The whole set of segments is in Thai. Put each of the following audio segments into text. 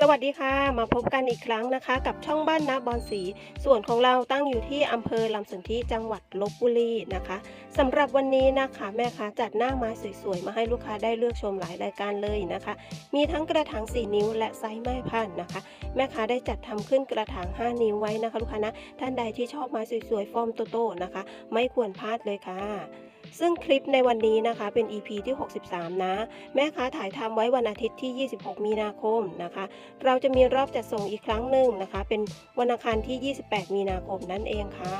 สวัสดีค่ะ มาพบกันอีกครั้งนะคะ กับช่องบ้านนาบอนสี ส่วนของเราตั้งอยู่ที่อำเภอลำสนธิจังหวัดลบบุรีนะคะสำหรับวันนี้นะคะแม่ค้าจัดหน้าไม้สวยๆ มาให้ลูกค้าได้เลือกชมหลายรายการเลยนะคะ มีทั้งกระถาง 4 นิ้วและไซส์ไม้พันนะคะ แม่ค้าได้จัดทำขึ้นกระถาง 5 นิ้วไว้นะคะ ลูกค้านะท่านใดที่ชอบไม้สวยๆฟอร์มโตๆนะคะ ไม่ควรพลาดเลยค่ะ ซึ่งคลิปในวันนี้นะคะเป็น EP ที่ 63 นะ แม่ค้าถ่ายทำไว้วันอาทิตย์ที่ 26 มีนาคมนะคะ เราจะมีรอบจัดส่งอีกครั้งหนึ่งนะคะ เป็นวันอังคารที่ 28 มีนาคมนั่นเองค่ะ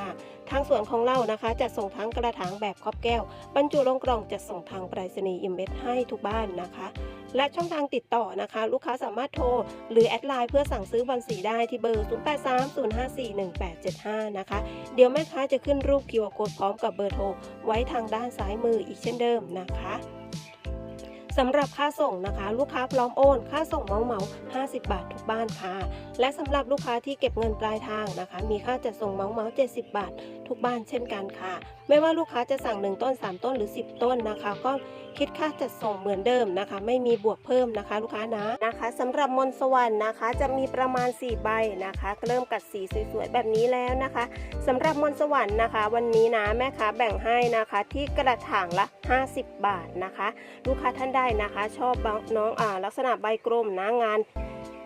ทางสวนของเรานะคะจัดส่งทั้งกระถางแบบครอบแก้ว บรรจุลงกล่องจัดส่งทางไปรษณีย์อิมเมสให้ทุกบ้านนะคะ และช่องทางติดต่อนะคะ ลูกค้าสามารถโทร หรือแอดไลน์เพื่อสั่งซื้อบอลสีได้ที่เบอร์ 0830541875 นะคะ เดี๋ยวแม่ค้าจะขึ้นรูป QR Code พร้อมกับเบอร์โทรไว้ทางด้านซ้ายมืออีกเช่นเดิมนะคะสำหรับค่าส่งนะคะ ลูกค้าพร้อมโอน ค่าส่งเมาเหมา50 บาททุกบ้านค่ะ และสำหรับลูกค้าที่เก็บเงินปลายทางนะคะ มีค่าจัดส่งเมาเมา70 บาท ทุกบ้านเช่นกันค่ะ ไม่ว่าลูกค้าจะสั่ง 1 ต้น 3 ต้นหรือ 10 ต้นนะคะ ก็คิดค่าจัดส่งเหมือนเดิมนะคะ ไม่มีบวกเพิ่มนะคะ ลูกค้านะนะคะสำหรับมนสวรรค์นะคะ จะมีประมาณ 4 ใบนะคะ เริ่มกัดสีสวยๆแบบนี้แล้วนะคะสำหรับมนสวรรค์นะคะ วันนี้นะแม่ค้าแบ่งให้นะคะที่กระถางละ 50 บาทนะคะ ลูกค้าท่านใดนะคะ ชอบน้องอ่าลักษณะใบกลมนะงาน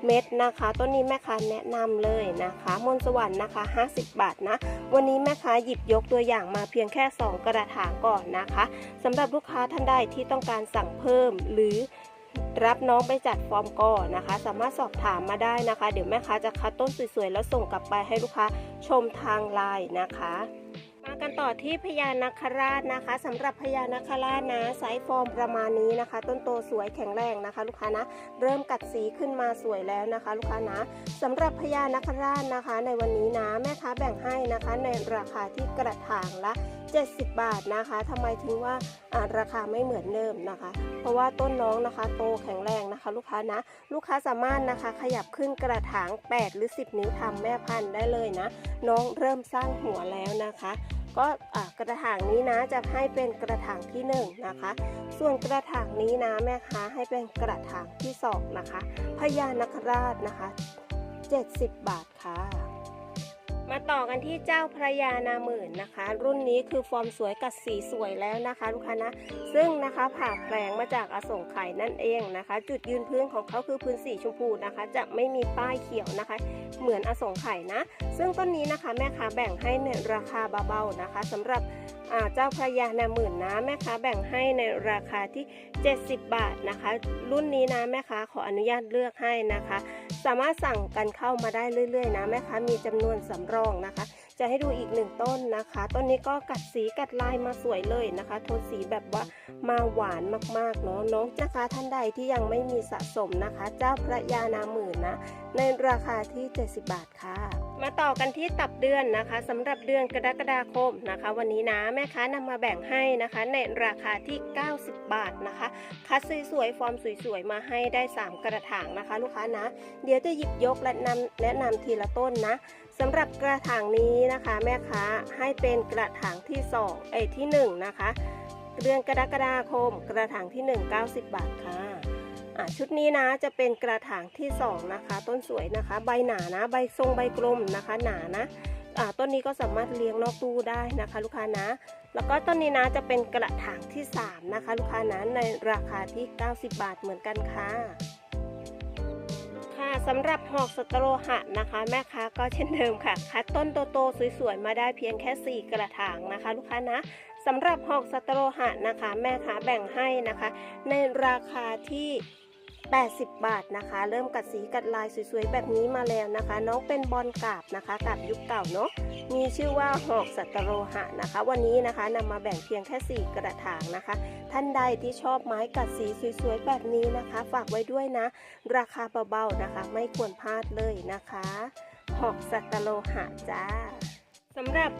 เม็ดนะคะ ต้นนี้แม่ค้าแนะนำเลยนะคะ มนสวรรค์นะคะ 50 บาทนะ วันนี้แม่ค้าหยิบยกตัวอย่างมาเพียงแค่ 2 กระถางก่อนนะคะสำหรับลูกค้าท่านใดที่ต้องการสั่งเพิ่มหรือรับน้องไปจัดฟอร์มก่อนนะคะ สามารถสอบถามมาได้นะคะ เดี๋ยวแม่ค้าจะคัดต้นสวยๆ แล้วส่งกลับไปให้ลูกค้าชมทางไลน์นะคะ มากันต่อที่พญานาคราชนะคะสำหรับพญานาคราชนะไซส์ฟอร์มประมาณนี้นะคะ ต้นโตสวยแข็งแรงนะคะ ลูกค้านะเริ่มกัดสีขึ้นมาสวยแล้วนะคะ ลูกค้านะสำหรับพญานาคราชนะคะ ในวันนี้นะแม่ค้าแบ่งให้นะคะในราคาที่กระถางละ 70 บาทนะคะทำไมถึงว่าราคาไม่เหมือนเดิมนะคะ เพราะว่าต้นน้องนะคะโตแข็งแรงนะคะ ลูกค้านะ ลูกค้าสามารถนะคะขยับขึ้นกระถาง 8 หรือ 10 นิ้วทำแม่พันธุ์ได้เลยนะ น้องเริ่มสร้างหัวแล้วนะคะก็กระถางนี้นะจะให้เป็นกระถางที่1นงนะคะ ส่วนกระถางนี้นะแม่ค้าให้เป็นกระถางที่สองนะคะพญานคราชนะคะ 70 บาทค่ะ มาต่อกันที่เจ้าพระยานาหมื่นนะคะ รุ่นนี้คือฟอร์มสวยกัดสีสวยแล้วนะคะลูกค้านะซึ่งนะคะผ่าแผลงมาจากอสงไข่นั่นเองนะคะ จุดยืนพื้นของเขาคือพื้นสีชมพูนะคะ จะไม่มีป้ายเขียวนะคะ เหมือนอสงไข่นะ ซึ่งต้นนี้นะคะแม่ค้าแบ่งให้ในราคาเบาๆนะคะสำหรับเจ้าพระยานาหมื่นนะแม่ค้าแบ่งให้ในราคาที่ 70 บาทนะคะ รุ่นนี้นะแม่ค้าขออนุญาตเลือกให้นะคะ สามารถสั่งกันเข้ามาได้เรื่อยๆนะแม่ค้ามีจำนวนสำรองนะคะ จะให้ดูอีกหนึ่งต้นนะคะ ต้นนี้ก็กัดสีกัดลายมาสวยเลยนะคะ โทนสีแบบว่ามาหวานมากๆเนาะน้องนะคะท่านใดที่ยังไม่มีสะสมนะคะ เจ้าพระยานาหมื่นนะ ในราคาที่ 70 บาทค่ะ มาต่อกันที่ตับเดือนนะคะสำหรับเดือนกรกฎาคมนะคะ วันนี้นะแม่ค้านำมาแบ่งให้นะคะ ในราคาที่ 90 บาทนะคะคัดสวยๆฟอร์มสวยๆมาให้ได้ 3 กระถางนะคะ ลูกค้านะ เดี๋ยวจะหยิบยกและนำแนะนำทีละต้นนะ สำหรับกระถางนี้นะคะแม่ค้าให้เป็นกระถางที่2เอที่ 1 นะคะเดือนกรกฎาคม กระถางที่ 1 90 บาทค่ะชุดนี้นะจะเป็นกระถางที่ 2 นะคะ ต้นสวยนะคะ ใบหนานะใบทรงใบกลมนะคะหนานะต้นนี้ก็สามารถเลี้ยงนอกตู้ได้นะคะ ลูกค้านะ แล้วก็ต้นนี้นะจะเป็นกระถางที่ 3 นะคะ ลูกค้านะในราคาที่ 90 บาทเหมือนกันค่ะ สำหรับหอกสตโลหะนะคะ แม่ค้าก็เช่นเดิมค่ะ คัดต้นโตๆสวยๆ มาได้เพียงแค่ 4 กระถางนะคะ ลูกค้านะสำหรับหอกสตโลหะนะคะ แม่ค้าแบ่งให้นะคะ ในราคาที่ 80 บาทนะคะ เริ่มกัดสีกัดลายสวยๆ แบบนี้มาแล้วนะคะ น้องเป็นบอลกาบนะคะกาบยุคเก่าเนาะมีชื่อว่าหอกสัตโรหะนะคะ วันนี้นะคะนำมาแบ่งเพียงแค่ 4 กระถางนะคะ ท่านใดที่ชอบไม้กัดสีสวยๆ แบบนี้นะคะ ฝากไว้ด้วยนะ ราคาเบาๆนะคะ ไม่ควรพลาดเลยนะคะหอกสัตโลหะจ้าสำหรับ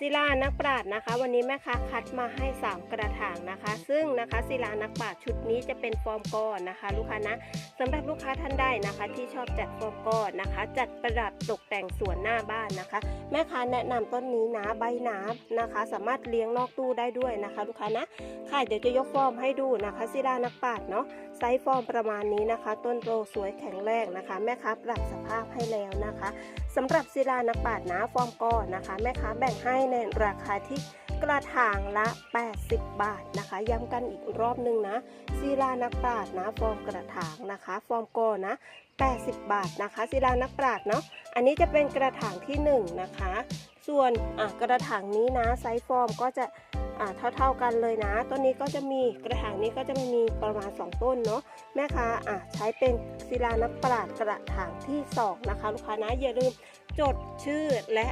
ศิลานักปราชญ์นะคะ วันนี้แม่ค้าคัดมาให้ 3 กระถางนะคะ ซึ่งนะคะศิลานักปราชญ์ชุดนี้จะเป็นฟอร์มก้อนนะคะ ลูกค้านะสำหรับลูกค้าท่านใดนะคะ ที่ชอบจัดฟอร์มก้อนนะคะ จัดประดับตกแต่งสวนหน้าบ้านนะคะ แม่ค้าแนะนำต้นนี้นะใบหนาบนะคะ สามารถเลี้ยงนอกตู้ได้ด้วยนะคะ ลูกค้านะค่ะเดี๋ยวจะยกฟอร์มให้ดูนะคะศิลานักปราชญ์เนาะไซส์ฟอร์มประมาณนี้นะคะ ต้นโตสวยแข็งแรงนะคะ แม่ค้าปรับสภาพให้แล้วนะคะสำหรับศิลานักปราชญ์นะฟอร์มก้อนนะคะ แม่ค้าแบ่งให้ในราคาที่กระถางละ 80 บาทนะคะ ย้ำกันอีกรอบหนึ่งนะศิลานักปราชญ์นะ ฟอร์มกระถางนะคะ ฟอร์มโกนะ 80 บาทนะคะศิลานักปราชญ์เนาะ อันนี้จะเป็นกระถางที่ 1 นะคะ ส่วนกระถางนี้นะไซส์ฟอร์มก็จะเท่าๆกันเลยนะ ต้นนี้ก็จะมีกระถางนี้ก็จะมีประมาณ 2 ต้นเนาะแม่ค้าใช้เป็นศิลานักปราชญ์กระถางที่ 2 นะคะ ลูกค้านะอย่าลืมจดชื่อและ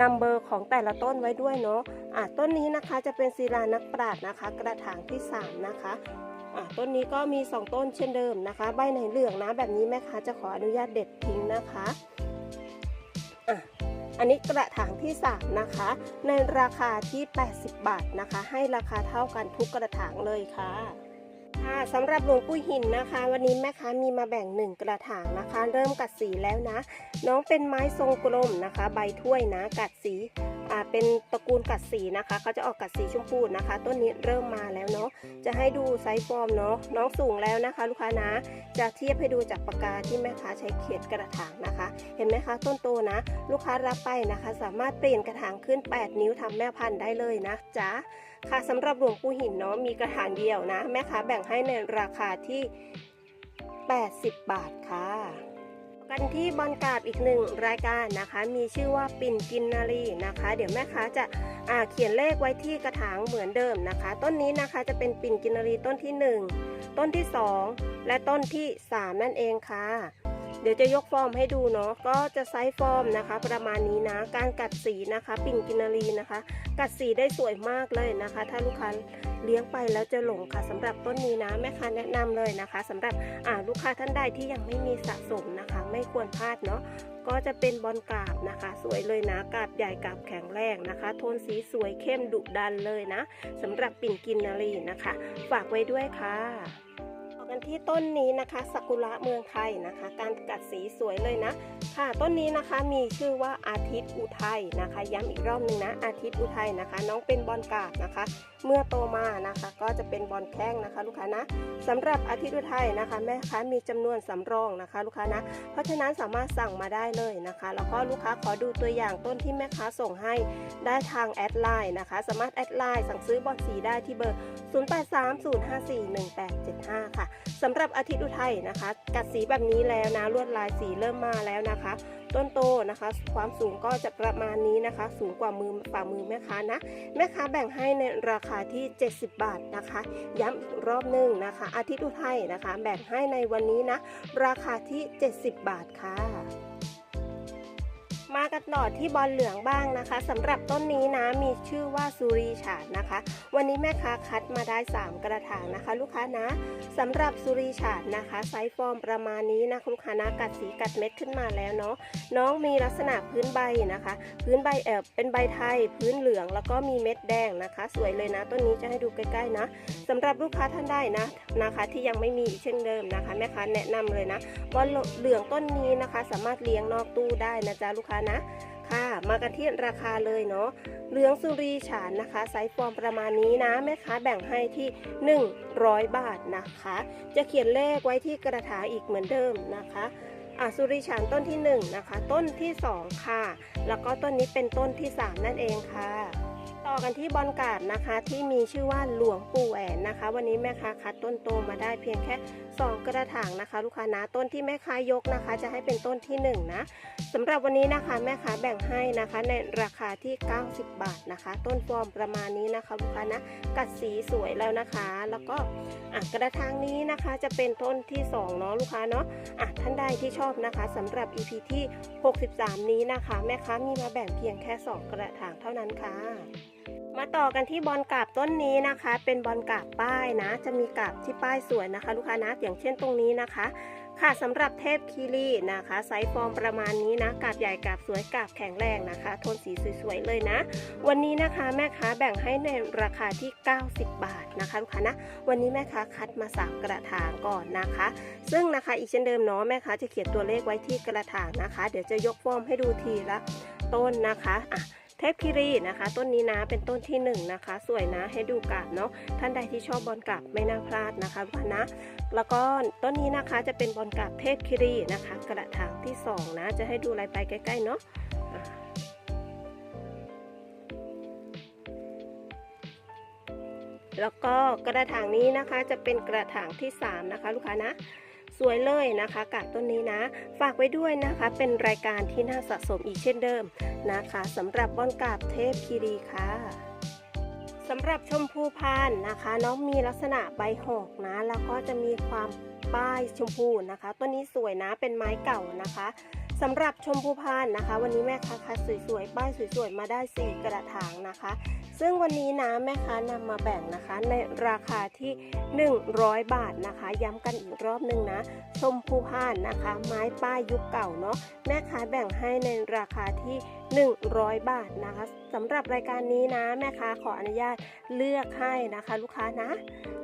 นัมเบอร์ของแต่ละต้นไว้ด้วยเนาะอะต้นนี้นะคะจะเป็นศิลานักปราชญ์นะคะ กระถางที่ 3 นะคะอะต้นนี้ก็มี 2 ต้นเช่นเดิมนะคะ ใบไหนเหลืองนะแบบนี้แม่ค้าจะขออนุญาตเด็ดทิ้งนะคะอะอันนี้กระถางที่ 3 นะคะ ในราคาที่ 80 บาทนะคะ ให้ราคาเท่ากันทุกกระถางเลยค่ะ ค่ะสำหรับหลวงปู่หินนะคะ วันนี้แม่ค้ามีมาแบ่งหนึ่งกระถางนะคะ เริ่มกัดสีแล้วนะ น้องเป็นไม้ทรงกลมนะคะ ใบถ้วยนะ กัดสีอ่าเป็นตระกูลกัดสีนะคะเขาจะออกกัดสีชมพูนะคะ ต้นนี้เริ่มมาแล้วเนาะจะให้ดูไซส์ฟอร์มเนาะน้องสูงแล้วนะคะ ลูกค้านะ จะเทียบให้ดูจากปากกาที่แม่ค้าใช้เขียนกระถางนะคะ เห็นไหมคะต้นโตนะ ลูกค้ารับไปนะคะ สามารถเปลี่ยนกระถางขึ้น 8 นิ้วทำแม่พันธุ์ได้เลยนะจ๊ะ ค่ะสำหรับหลวงปู่หินเนาะมีกระถางเดียวนะ แม่ค้าแบ่งให้ในราคาที่ 80 บาทค่ะกันที่บอลกราบอีกหนึ่งรายการนะคะ มีชื่อว่าปิ่นกินนารีนะคะ เดี๋ยวแม่ค้าจะาเขียนเลขไว้ที่กระถางเหมือนเดิมนะคะ ต้นนี้นะคะจะเป็นปิ่นกินนารีต้นที่ 1 ต้นที่ 2 และต้นที่ 3 นั่นเองค่ะ เดี๋ยวจะยกฟอร์มให้ดูเนาะก็จะไซส์ฟอร์มนะคะ ประมาณนี้นะการกัดสีนะคะ ปิ่นกินารีนะคะ กัดสีได้สวยมากเลยนะคะ ถ้าลูกค้าเลี้ยงไปแล้วจะหลงค่ะสำหรับต้นนี้นะแม่ค้าแนะนำเลยนะคะสำหรับอ่าลูกค้าท่านใดที่ยังไม่มีสะสมนะคะ ไม่ควรพลาดเนาะก็จะเป็นบอลกราบนะคะ สวยเลยนะกราบใหญ่กราบแข็งแรงนะคะ โทนสีสวยเข้มดุดันเลยนะสำหรับปิ่นกินนารีนะคะ ฝากไว้ด้วยค่ะ กันที่ต้นนี้นะคะสักุระเมืองไทยนะคะ การกัดสีสวยเลยนะ ค่ะต้นนี้นะคะมีชื่อว่าอาทิตย์อุทัยนะคะ ย้ำอีกรอบหนึงนะอาทิตย์อุทัยนะคะ น้องเป็นบอลกาบนะคะ เมื่อโตมานะคะ ก็จะเป็นบอลแข้งนะคะ ลูกค้านะสำหรับอาทิตย์อุทัยนะคะแม่ค้ามีจำนวนสำรองนะคะ ลูกค้านะ เพราะฉะนั้นสามารถสั่งมาได้เลยนะคะ แล้วก็ลูกค้าขอดูตัวอย่างต้นที่แม่ค้าส่งให้ได้ทางแอดไลน์นะคะ สามารถแอดไลน์สั่งซื้อบอลสีได้ที่เบอร์ 0830541875 ค่ะสำหรับอาทิตย์อุทัยนะคะ กัดสีแบบนี้แล้วนะลวดลายสีเริ่มมาแล้วนะคะต้นโตนะคะ ความสูงก็จะประมาณนี้นะคะ สูงกว่ามือฝ่ามือแม่ค้านะ แม่ค้าแบ่งให้ในราคาาที่ 70 บาทนะคะ ย้ำอีกรอบหนึ่งนะคะ อาทิตย์อุทัยนะคะ แบ่งให้ในวันนี้นะ ราคาที่ 70 บาทค่ะ มากันต่อที่บอลเหลืองบ้างนะคะสำหรับต้นนี้นะมีชื่อว่าสุรีฉาดนะคะ วันนี้แม่ค้าคัดมาได้ 3 กระถางนะคะ ลูกค้านะสำหรับสุรีฉาดนะคะ ไซส์ฟอร์มประมาณนี้นะลูกค้านะกัดสีกัดเม็ดขึ้นมาแล้วเนาะน้องมีลักษณะพื้นใบนะคะ พื้นใบแอบเป็นใบไทย พื้นเหลืองแล้วก็มีเม็ดแดงนะคะ สวยเลยนะ ต้นนี้จะให้ดูใกล้ๆนะสำหรับลูกค้าท่านได้นะนะคะ ที่ยังไม่มีเช่นเดิมนะคะ แม่ค้าแนะนำเลยนะบอลเหลืองต้นนี้นะคะ สามารถเลี้ยงนอกตู้ได้นะจ๊ะลูกค้านะค่ะมากันที่ราคาเลยเนาะเหลืองสุรีฉานนะคะไซส์ฟอร์มประมาณนี้นะแม่ค้าแบ่งให้ที่ 100 บาทนะคะ จะเขียนเลขไว้ที่กระถางอีกเหมือนเดิมนะคะอะสุริฉานต้นที่1นะคะต้นที่ 2 ค่ะ แล้วก็ต้นนี้เป็นต้นที่ 3 นั่นเองค่ะ ต่อกันที่บอลกาดนะคะ ที่มีชื่อว่าหลวงปู่แหวนนะคะ วันนี้แม่ค้าคัดต้นโตมาได้เพียงแค่ 2 กระถางนะคะ ลูกค้านะต้นที่แม่ค้ายกนะคะ จะให้เป็นต้นที่ 1 นะสำหรับวันนี้นะคะแม่ค้าแบ่งให้นะคะในราคาที่ 90 บาทนะคะ ต้นฟอร์มประมาณนี้นะคะลูกค้านะกัดสีสวยแล้วนะคะ แล้วก็อะกระถางนี้นะคะจะเป็นต้นที่2เนาะลูกค้าเนาะอะท่านใดที่ชอบนะคะสำหรับ EP ที่ 63 นี้นะคะ แม่ค้ามีมาแบ่งเพียงแค่ 2 กระถางเท่านั้นค่ะ มาต่อกันที่บอลกาบต้นนี้นะคะ เป็นบอลกาบป้ายนะ จะมีกาบที่ป้ายสวยนะคะ ลูกค้านะอย่างเช่นตรงนี้นะคะ ค่ะสำหรับเทพคีรีนะคะไซส์ฟอร์มประมาณนี้นะกาบใหญ่กาบสวยกาบแข็งแรงนะคะ โทนสีสวยๆเลยนะ วันนี้นะคะแม่ค้าแบ่งให้ในราคาที่ 90 บาทนะคะลูกค้านะวันนี้แม่ค้าคัดมาสามกระถางก่อนนะคะ ซึ่งนะคะอีกเช่นเดิมเนาะแม่ค้าจะเขียนตัวเลขไว้ที่กระถางนะคะ เดี๋ยวจะยกฟอร์มให้ดูทีละต้นนะคะอะ เทพคิรีนะคะ ต้นนี้นะเป็นต้นที่หนึ่งนะคะ สวยนะให้ดูกาบเนาะท่านใดที่ชอบบอลกาบไม่น่าพลาดนะคะลูกค้านะ แล้วก็ต้นนี้นะคะจะเป็นบอลกาบเทพคิรีนะคะ กระถางที่สองนะ จะให้ดูลายไปใกล้ๆเนาะอะแล้วก็กระถางนี้นะคะจะเป็นกระถางที่สามนะคะ ลูกค้านะ สวยเลยนะคะกาบต้นนี้นะ ฝากไว้ด้วยนะคะ เป็นรายการที่น่าสะสมอีกเช่นเดิมนะคะสำหรับบอลกาบเทพคีรีค่ะสำหรับชมพูพานนะคะ น้องมีลักษณะใบหอกนะ แล้วก็จะมีความป้ายชมพูนะคะต้นนี้สวยนะเป็นไม้เก่านะคะสำหรับชมพูพานนะคะ วันนี้แม่ค้าคัดสวยๆ ป้ายสวยๆ มาได้ 4 กระถางนะคะ ซึ่งวันนี้นะแม่ค้านำมาแบ่งนะคะในราคาที่ 100 บาทนะคะ ย้ำกันอีกรอบหนึ่งนะ ชมพูพานนะคะ ไม้ป้ายยุคเก่าเนาะแม่ค้าแบ่งให้ในราคาที่ 100 บาทนะคะสำหรับรายการนี้นะ แม่ค้าขออนุญาตเลือกให้นะคะ ลูกค้านะ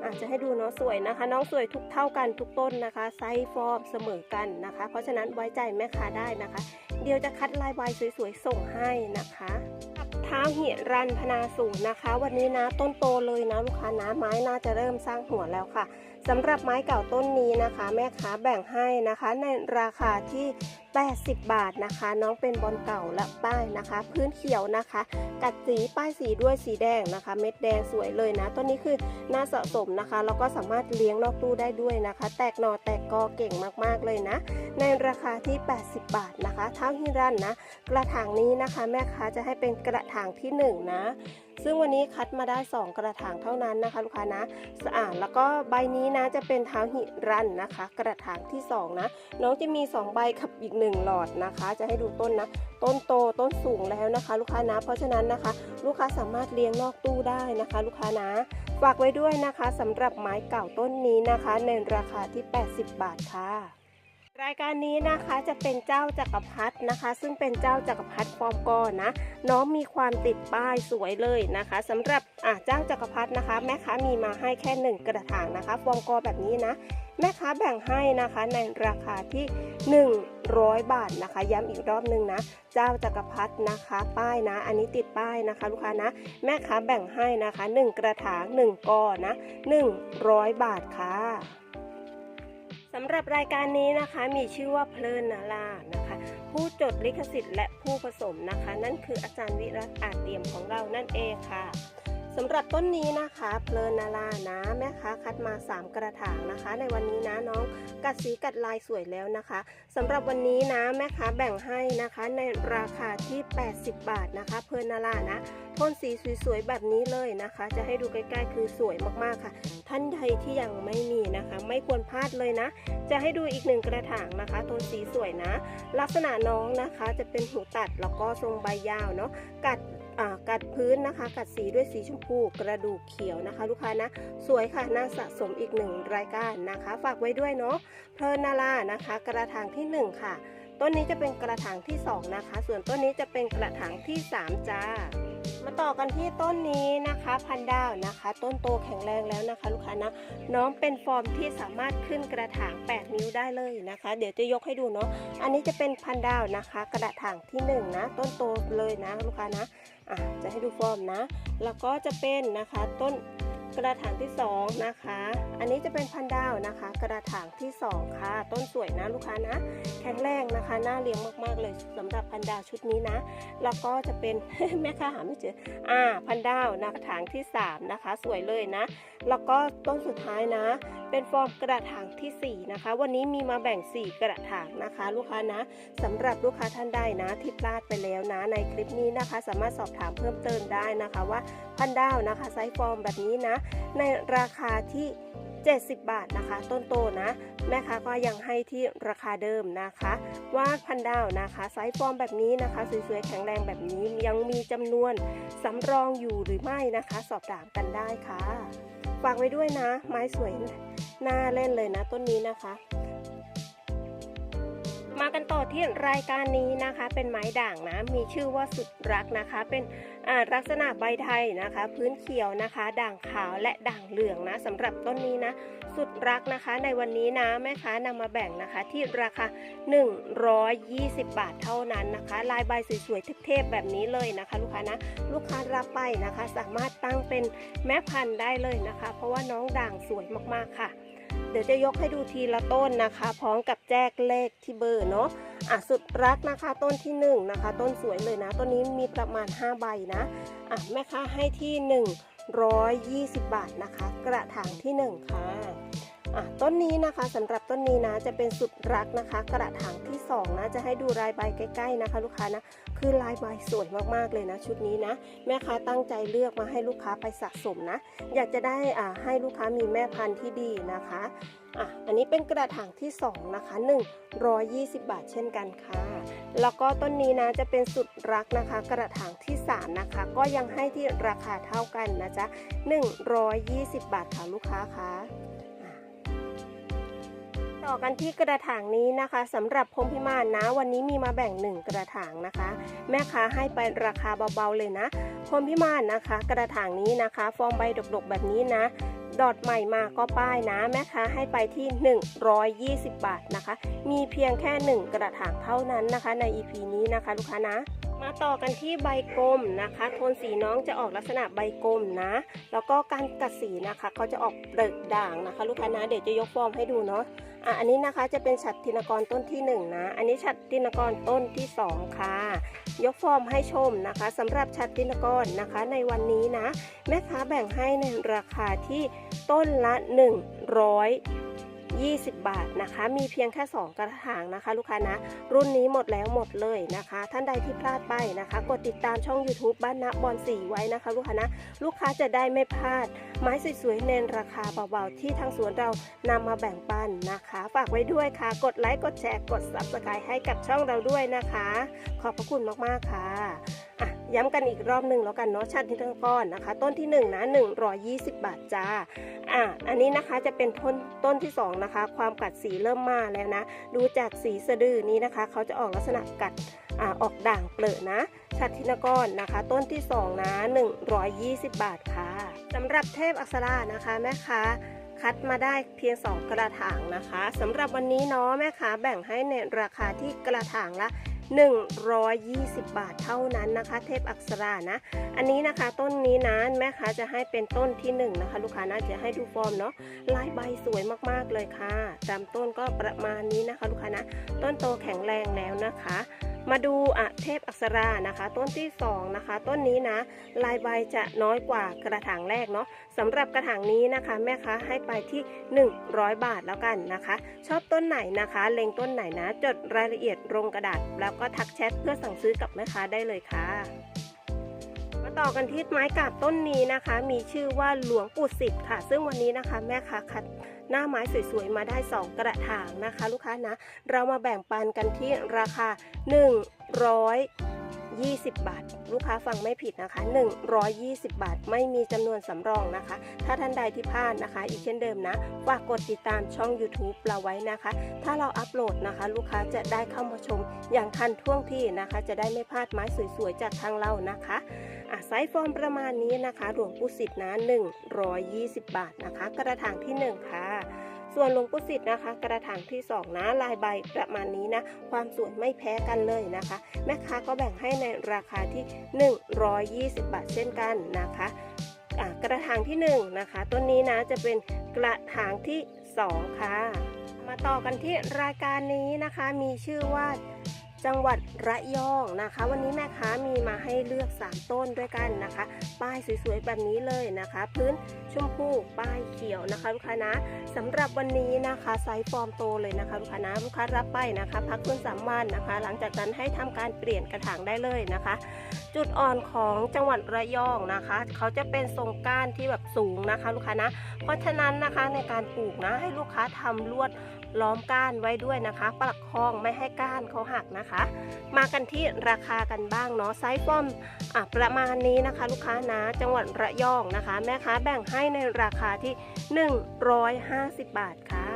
อาจจะให้ดูเนาะสวยนะคะ น้องสวยทุกเท่ากันทุกต้นนะคะ ไซส์ฟอร์มเสมอกันนะคะ เพราะฉะนั้นไว้ใจแม่ค้าได้นะคะ เดี๋ยวจะคัดลายใบสวยๆส่งให้นะคะ ท้าหิรันพนาสูงนะคะ วันนี้นะต้นโตเลยนะลูกค้านะไม้น่าจะเริ่มสร้างหัวแล้วค่ะสำหรับไม้เก่าต้นนี้นะคะ แม่ค้าแบ่งให้นะคะ ในราคาที่ 80 บาทนะคะ น้องเป็นบอลเก่าและป้ายนะคะ พื้นเขียวนะคะ กัดสีป้ายสีด้วยสีแดงนะคะ เม็ดแดงสวยเลยนะต้นนี้คือน่าสะสมนะคะแล้วก็สามารถเลี้ยงนอกตู้ได้ด้วยนะคะ แตกหน่อแตกกอเก่งมากๆเลยนะ ในราคาที่ 80 บาทนะคะเท้าฮิรันนะ กระถางนี้นะคะ แม่ค้าจะให้เป็นกระถางที่ 1 นะ ซึ่งวันนี้คัดมาได้ 2 กระถางเท่านั้นนะคะ ลูกค้านะสะอาดแล้วก็ใบนี้นะจะเป็นเท้าหิรันนะคะ กระถางที่ 2 นะ น้องจะมี 2 ใบกับอีก 1 หลอดนะคะ จะให้ดูต้นนะ ต้นโตต้นสูงแล้วนะคะ ลูกค้านะ เพราะฉะนั้นนะคะ ลูกค้าสามารถเลี้ยงนอกตู้ได้นะคะ ลูกค้านะฝากไว้ด้วยนะคะสำหรับไม้เก่าต้นนี้นะคะ ในราคาที่ 80 บาทค่ะ รายการนี้นะคะจะเป็นเจ้าจักรพรรดินะคะ ซึ่งเป็นเจ้าจักรพรรดิฟอร์มกอนะ น้องมีความติดป้ายสวยเลยนะคะสำหรับอะเจ้าจักรพรรดินะคะ แม่ค้ามีมาให้แค่หนึ่งกระถางนะคะฟอร์มกอแบบนี้นะ แม่ค้าแบ่งให้นะคะในราคาที่ 100 บาทนะคะ ย้ำอีกรอบหนึ่งนะ เจ้าจักรพรรดินะคะ ป้ายนะ อันนี้ติดป้ายนะคะ ลูกค้านะ แม่ค้าแบ่งให้นะคะ 1 กระถาง1กอนะ100 บาทค่ะ สำหรับรายการนี้นะคะมีชื่อว่าเพลินนาลานะคะ ผู้จดลิขสิทธิ์และผู้ผสมนะคะ นั่นคืออาจารย์วิรัตอาจเตียมของเรานั่นเองค่ะสำหรับต้นนี้นะคะเพลินนาลานะแม่ค้าคัด มา 3 กระถางนะคะ ในวันนี้นะน้องกัดสีกัดลายสวยแล้วนะคะสำหรับวันนี้นะแม่ค้าแบ่งให้นะคะในราคาที่ 80 บาทนะคะ เพลินนาลานะโทนสีสวยๆแบบนี้เลยนะคะ จะให้ดูใกล้ๆคือสวยมากๆค่ะ ท่านใดที่ยังไม่มีนะคะ ไม่ควรพลาดเลยนะ จะให้ดูอีกหนึ่งกระถางนะคะโทนสีสวยนะ ลักษณะน้องนะคะจะเป็นหูตัดแล้วก็ทรงใบยาวเนาะกัด กัดพื้นนะคะ กัดสีด้วยสีชมพูกระดูกเขียวนะคะ ลูกค้านะ สวยค่ะน่าสะสมอีกหนึ่งรายการนะคะ ฝากไว้ด้วยเนาะเพลินนารานะคะ กระถางที่หนึ่งค่ะ ต้นนี้จะเป็นกระถางที่สองนะคะ ส่วนต้นนี้จะเป็นกระถางที่สามจ้า มาต่อกันที่ต้นนี้นะคะ พันดาวนะคะ ต้นโตแข็งแรงแล้วนะคะ ลูกค้านะน้องเป็นฟอร์มที่สามารถขึ้นกระถาง 8 นิ้วได้เลยนะคะ เดี๋ยวจะยกให้ดูเนาะอันนี้จะเป็นพันดาวนะคะ กระถางที่1นงนะต้นโตเลยนะลูกค้านะอะจะให้ดูฟอร์มนะ แล้วก็จะเป็นนะคะต้น กระถางที่ 2 นะคะ อันนี้จะเป็นพันดาวนะคะ กระถางที่ 2 ค่ะ ต้นสวยนะลูกค้านะ แข็งแรงนะคะน่าเลี้ยงมากๆเลยสำหรับพันดาวชุดนี้นะ แล้วก็จะเป็นแม่ค้าหาไม่เจอ อ่า พันดาวนะกระถางที่ 3 นะคะ สวยเลยนะ แล้วก็ต้นสุดท้ายนะ เป็นฟอร์มกระถางทีสี่4 นะคะ วันนี้มีมาแบ่ง 4 กระถางนะคะ ลูกค้านะสำหรับลูกค้าท่านใดนะ ที่พลาดไปแล้วนะ ในคลิปนี้นะคะ สามารถสอบถามเพิ่มเติมได้นะคะว่าพันดาวนะคะไซส์ฟอร์มแบบนี้นะในราคาที่ 70 บาทนะคะ ต้นโตนะ แม่ค้าก็ยังให้ที่ราคาเดิมนะคะว่าพันดาวนะคะไซส์ฟอร์มแบบนี้นะคะ สวยๆ แข็งแรงแบบนี้ยังมีจำนวนสำรองอยู่หรือไม่นะคะ สอบถามกันได้ค่ะฝากไว้ด้วยนะ ไม้สวยน่าเล่นเลยนะต้นนี้นะคะ กันต่อที่รายการนี้นะคะ เป็นไม้ด่างนะ มีชื่อว่าสุดรักนะคะ เป็นลักษณะใบไทยนะคะ พื้นเขียวนะคะ ด่างขาวและด่างเหลืองนะสำหรับต้นนี้นะ สุดรักนะคะ ในวันนี้นะแม่ค้านำมาแบ่งนะคะที่ราคา 120 บาทเท่านั้นนะคะ ลายใบสวยๆเทพๆแบบนี้เลยนะคะ ลูกค้านะ ลูกค้ารับไปนะคะ สามารถตั้งเป็นแม่พันธุ์ได้เลยนะคะ เพราะว่าน้องด่างสวยมากๆค่ะ เดี๋ยวจะยกให้ดูทีละต้นนะคะ พร้อมกับแจกเลขที่เบอร์เนาะอะสุดรักนะคะต้นที่หนึ่งนะคะ ต้นสวยเลยนะ ต้นนี้มีประมาณ 5 ใบนะอะแม่ค้าให้ที่ 120 บาทนะคะ กระถางที่ 1 ค่ะ อะต้นนี้นะคะสำหรับต้นนี้นะจะเป็นสุดรักนะคะ กระถางที่2นะจะให้ดูลายใบใกล้ๆนะคะ ลูกค้านะคือลายใบสวยมากๆเลยนะ ชุดนี้นะ แม่ค้าตั้งใจเลือกมาให้ลูกค้าไปสะสมนะ อยากจะได้อ่าให้ลูกค้ามีแม่พันธุ์ที่ดีนะคะอะอันนี้เป็นกระถางที่2นะคะ120 บาทเช่นกันค่ะ แล้วก็ต้นนี้นะจะเป็นสุดรักนะคะ กระถางที่3นะคะ ก็ยังให้ที่ราคาเท่ากันนะจ๊ะ120 บาทค่ะลูกค้าค่ะ ต่อกันที่กระถางนี้นะคะสำหรับพรมพิมานนะ วันนี้มีมาแบ่ง 1 กระถางนะคะ แม่ค้าให้ไปราคาเบาๆเลยนะพรมพิมานนะคะ กระถางนี้นะคะ ฟอร์มใบดกๆแบบนี้นะดอดใหม่มาก็ป้ายนะแม่ค้าให้ไปที่ 120 บาทนะคะ มีเพียงแค่ 1 กระถางเท่านั้นนะคะ ใน EP นี้นะคะ ลูกค้านะ มาต่อกันที่ใบกลมนะคะ โทนสีน้องจะออกลักษณะใบกลมนะ แล้วก็การกัดสีนะคะเขาจะออกเปลือกด่างนะคะ ลูกค้านะ เดี๋ยวจะยกฟอร์มให้ดูเนาะ อะอันนี้นะคะจะเป็นฉัดทินกรต้นที่ 1 นะ อันนี้ฉัดทินกรต้นที่ 2 ค่ะ ยกฟอร์มให้ชมนะคะสำหรับชัดทินกรนะคะในวันนี้นะ แม่ค้าแบ่งให้ในราคาที่ต้นละ 20 บาทนะคะ มีเพียงแค่ 2 กระถางนะคะ ลูกค้านะ รุ่นนี้หมดแล้วหมดเลยนะคะ ท่านใดที่พลาดไปนะคะ กดติดตามช่อง YouTube บ้านนะบอลสีไว้นะคะ ลูกค้านะ ลูกค้าจะได้ไม่พลาด ไม้สวยๆในราคาเบาๆ ที่ทางสวนเรานำมาแบ่งปันนะคะ ฝากไว้ด้วยค่ะ กดไลค์ กดแชร์ กด Subscribe ให้กับช่องเราด้วยนะคะ ขอบพระคุณมากๆค่ะอะ ย้ำกันอีกรอบหนึ่งแล้วกันเนาะชาติที่ทั้งก้อนนะคะ ต้นที่1นะ120 บาทจ้าอะอันนี้นะคะจะเป็นต้นต้นที่2นะคะ ความกัดสีเริ่มมาแล้วนะ ดูจากสีสะดือนี้นะคะ เขาจะออกลักษณะกัดอ่าออกด่างเปลอะนะชัดทินกรนะคะ ต้นที่ 2 นะ 120 บาทค่ะสำหรับเทพอักษรานะคะแม่ค้าคัดมาได้เพียง 2 กระถางนะคะสำหรับวันนี้เนาะแม่ค้าแบ่งให้ในราคาที่กระถางละ 120 บาทเท่านั้นนะคะ เทพอักษรานะ อันนี้นะคะต้นนี้นะแม่ค้าจะให้เป็นต้นที่1นะคะลูกค้าน่าจะให้ดูฟอร์มเนาะลายใบสวยมากๆเลยค่ะตามต้นก็ประมาณนี้นะคะ ลูกค้านะ ต้นโตแข็งแรงแล้วนะคะ มาดูอะเทพอักษรานะคะ ต้นที่2นะคะ ต้นนี้นะ ลายใบจะน้อยกว่ากระถางแรกเนาะสำหรับกระถางนี้นะคะ แม่ค้าให้ไปที่ 100 บาทแล้วกันนะคะ ชอบต้นไหนนะคะ เล็งต้นไหนนะ จดรายละเอียดลงกระดาษ แล้วก็ทักแชทเพื่อสั่งซื้อกับแม่ค้าได้เลยค่ะ มาต่อกันที่ไม้กาบต้นนี้นะคะ มีชื่อว่าหลวงปู่สิทธิ์ค่ะ ซึ่งวันนี้นะคะแม่ค้าคัดหน้าไม้สวยๆ มาได้ 2 กระถางนะคะ ลูกค้านะ เรามาแบ่งปันกันที่ราคา 120 บาท ลูกค้าฟังไม่ผิดนะคะ 120 บาท ไม่มีจำนวนสำรองนะคะ ถ้าท่านใดที่พลาดนะคะ อีกเช่นเดิมนะฝากกดติดตามช่อง YouTube เราไว้นะคะ ถ้าเราอัปโหลดนะคะ ลูกค้าจะได้เข้ามาชม อย่างทันท่วงทีนะคะ จะได้ไม่พลาดไม้สวยๆจากทางเรานะคะอะไซส์ฟอร์มประมาณนี้นะคะหลวงปู่สิทธิ์นะ120 บาทนะคะ กระถางที่ 1 ค่ะ ส่วนหลวงปู่สิทธิ์นะคะ กระถางที่ 2 นะลายใบประมาณนี้นะ ความสวยไม่แพ้กันเลยนะคะ แม่ค้าก็แบ่งให้ในราคาที่ 120 บาทเช่นกันนะคะกระถางที่1นะคะต้นนี้นะจะเป็นกระถางที่ 2 ค่ะ มาต่อกันที่รายการนี้นะคะมีชื่อว่า จังหวัดระยองนะคะ วันนี้แม่ค้ามีมาให้เลือก 3 ต้นด้วยกันนะคะ ป้ายสวยๆแบบนี้เลยนะคะ พื้นชมพูป้ายเขียวนะคะลูกค้านะสำหรับวันนี้นะคะไซส์ฟอร์มโตเลยนะคะลูกค้านะลูกค้ารับไปนะคะ พักคุณสามวันนะคะ หลังจากนั้นให้ทำการเปลี่ยนกระถางได้เลยนะคะ จุดอ่อนของจังหวัดระยองนะคะ เขาจะเป็นทรงก้านที่แบบสูงนะคะ ลูกค้านะ เพราะฉะนั้นนะคะในการปลูกนะให้ลูกค้าทำลวด ล้อมก้านไว้ด้วยนะคะ ประคองไม่ให้ก้านเขาหักนะคะ มากันที่ราคากันบ้างเนาะไซส์ฟอมอประมาณนี้นะคะ ลูกค้านะจังหวัดระยองนะคะ แม่ค้าแบ่งให้ในราคาที่ 150 บาทค่ะ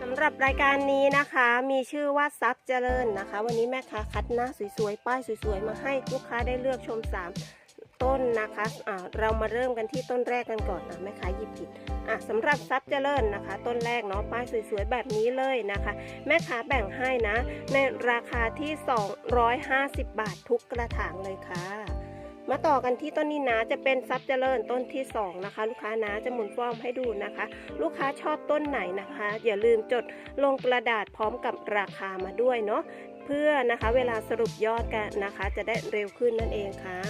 สำหรับรายการนี้นะคะมีชื่อว่าซับเจริญนะคะ วันนี้แม่ค้าคัดหน้าสวยๆ ป้ายสวยๆ มาให้ลูกค้าได้เลือกชม 3 ต้นนะคะอ่าเรามาเริ่มกันที่ต้นแรกกันก่อนนะแม่ค้าหยิบผิดอะสำหรับซับเจริญนะคะ ต้นแรกเนาะป้ายสวยๆแบบนี้เลยนะคะ แม่ค้าแบ่งให้นะ ในราคาที่ 250 บาททุกกระถางเลยค่ะมาต่อกันที่ต้นนี้นะจะเป็นซับเจริญต้นที่ 2 นะคะ ลูกค้านะจะหมุนฟอร์มให้ดูนะคะ ลูกค้าชอบต้นไหนนะคะ อย่าลืมจดลงกระดาษพร้อมกับราคามาด้วยเนาะเพื่อนะคะเวลาสรุปยอดกันนะคะ จะได้เร็วขึ้นนั่นเองค่ะ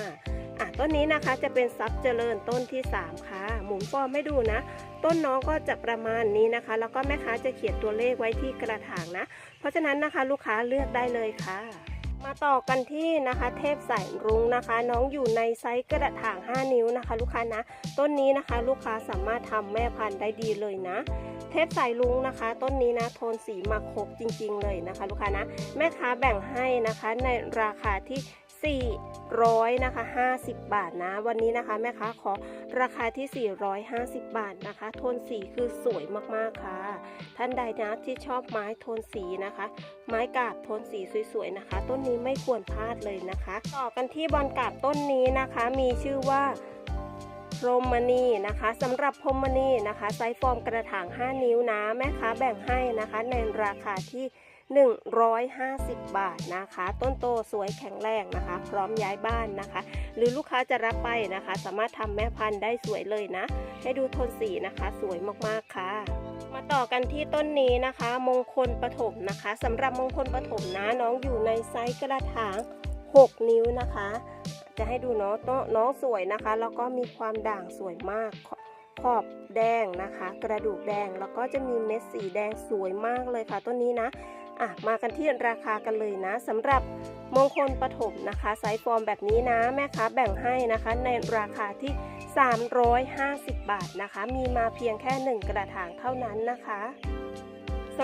ต้นนี้นะคะจะเป็นซับเจริญต้นที่ 3 ค่ะ หมุนฟอร์มให้ดูนะ ต้นน้องก็จะประมาณนี้นะคะ แล้วก็แม่ค้าจะเขียนตัวเลขไว้ที่กระถางนะ เพราะฉะนั้นนะคะลูกค้าเลือกได้เลยค่ะ มาต่อกันที่นะคะ เทพสายรุ้งนะคะ น้องอยู่ในไซส์กระถาง 5 นิ้วนะคะ ลูกค้านะ ต้นนี้นะคะ ลูกค้าสามารถทำแม่พันธุ์ได้ดีเลยนะเทพสายลุงนะคะ ต้นนี้นะโทนสีมาครบจริงๆเลยนะคะ ลูกค้านะ แม่ค้าแบ่งให้นะคะในราคาที่ 400นะคะ50 บาทนะ วันนี้นะคะแม่ค้าขอราคาที่ 450 บาทนะคะ โทนสีคือสวยมากๆค่ะ ท่านใดนะที่ชอบไม้โทนสีนะคะ ไม้กาบโทนสีสวยๆนะคะ ต้นนี้ไม่ควรพลาดเลยนะคะ ต่อกันที่บอลกาบต้นนี้นะคะ มีชื่อว่าพรหมณีนะคะสำหรับพรหมณีนะคะไซส์ฟอร์มกระถาง 5 นิ้วนะ แม่ค้าแบ่งให้นะคะ ในราคาที่ 150 บาทนะคะ ต้นโตสวยแข็งแรงนะคะ พร้อมย้ายบ้านนะคะ หรือลูกค้าจะรับไปนะคะ สามารถทำแม่พันธุ์ได้สวยเลยนะ ให้ดูโทนสีนะคะ สวยมากๆค่ะมาต่อกันที่ต้นนี้นะคะ มงคลปฐมนะคะสำหรับมงคลปฐมนะน้องอยู่ในไซส์กระถาง 6 นิ้วนะคะ จะให้ดูเนาะน้องน้องสวยนะคะ แล้วก็มีความด่างสวยมากขอบแดงนะคะ กระดูกแดงแล้วก็จะมีเม็ดสีแดงสวยมากเลยค่ะต้นนี้นะ อะมากันที่ราคากันเลยนะสำหรับมงคลปฐมนะคะไซส์ฟอร์มแบบนี้นะแม่ค้าแบ่งให้นะคะในราคาที่ 350 บาทนะคะ มีมาเพียงแค่ 1 กระถางเท่านั้นนะคะ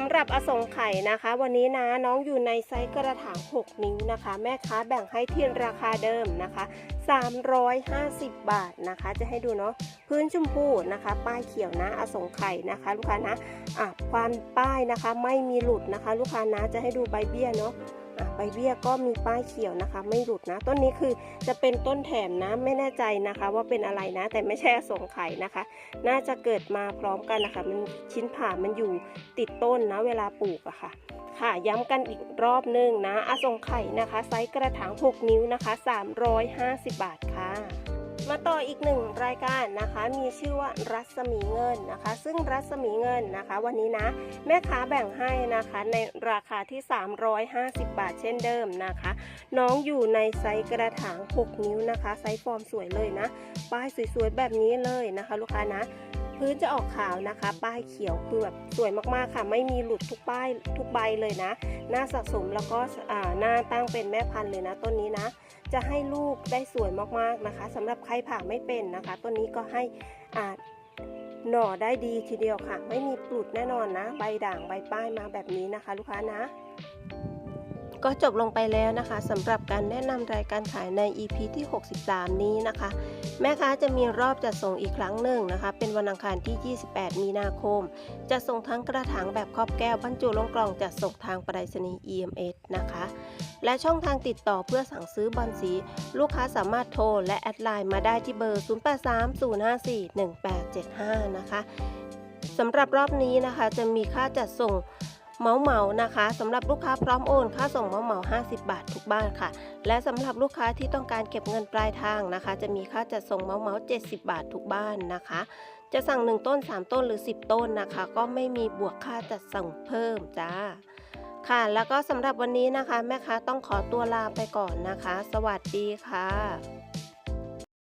สำหรับอสงไข่นะคะ วันนี้นะน้องอยู่ในไซส์กระถาง 6 นิ้วนะคะ แม่ค้าแบ่งให้ที่ราคาเดิมนะคะ 350 บาทนะคะ จะให้ดูเนาะพื้นชมพูนะคะ ป้ายเขียวนะอสงไข่นะคะ ลูกค้านะอะความป้ายนะคะไม่มีหลุดนะคะ ลูกค้านะจะให้ดูใบเบี้ยเนาะอะ ใบเบี้ยก็มีป้ายเขียวนะคะ ไม่หลุดนะ ต้นนี้คือจะเป็นต้นแถมนะ ไม่แน่ใจนะคะ ว่าเป็นอะไรนะ แต่ไม่ใช่อสงไข่นะคะ น่าจะเกิดมาพร้อมกันนะคะ มันชิ้นผ่ามันอยู่ติดต้นนะ เวลาปลูกอะค่ะค่ะย้ำกันอีกรอบหนึงนะอสงไข่นะคะ ไซส์กระถาง 6 นิ้วนะคะ 350 บาทค่ะ มาต่ออีกหนึ่งรายการนะคะ มีชื่อว่ารัศมีเงินนะคะ ซึ่งรัศมีเงินนะคะ วันนี้นะ แม่ค้าแบ่งให้นะคะในราคาที่ 350 บาทเช่นเดิมนะคะ น้องอยู่ในไซส์กระถาง 6 นิ้วนะคะ ไซส์ฟอร์มสวยเลยนะ ป้ายสวยๆแบบนี้เลยนะคะ ลูกค้านะ พื้นจะออกขาวนะคะ ป้ายเขียวคือแบบสวยมากๆค่ะ ไม่มีหลุดทุกป้ายทุกใบเลยนะ หน้าสะสมแล้วก็อ่าหน้าตั้งเป็นแม่พันธุ์เลยนะต้นนี้นะ จะให้ลูกได้สวยมากๆนะคะสำหรับใครผ่าไม่เป็นนะคะต้นนี้ก็ให้อ่าหน่อได้ดีทีเดียวค่ะ ไม่มีปลุดแน่นอนนะ ใบด่างใบป้ายมาแบบนี้นะคะ ลูกค้านะ ก็จบลงไปแล้วนะคะสำหรับการแนะนำรายการขายใน EP ที่ 63 นี้นะคะ แม่ค้าจะมีรอบจัดส่งอีกครั้งหนึ่งนะคะ เป็นวันอังคารที่ 28 มีนาคมจะส่งทั้งกระถางแบบครอบแก้วบรรจุลงกล่องจัดส่งทางไปรษณีย์ EMS นะคะ และช่องทางติดต่อเพื่อสั่งซื้อบอลสี ลูกค้าสามารถโทรและแอดไลน์มาได้ที่เบอร์ 0830541875 นะคะสำหรับรอบนี้นะคะจะมีค่าจัดส่ง เหมาเหมานะคะสำหรับลูกค้าพร้อมโอนค่าส่งเหมาเหมา50 บาททุกบ้านค่ะ และสำหรับลูกค้าที่ต้องการเก็บเงินปลายทางนะคะ จะมีค่าจัดส่งเหมาเหมา70 บาททุกบ้านนะคะ จะสั่ง 1 ต้น 3 ต้นหรือ 10 ต้นนะคะ ก็ไม่มีบวกค่าจัดส่งเพิ่มจ้าค่ะ แล้วก็สำหรับวันนี้นะคะ แม่ค้าต้องขอตัวลาไปก่อนนะคะ สวัสดีค่ะ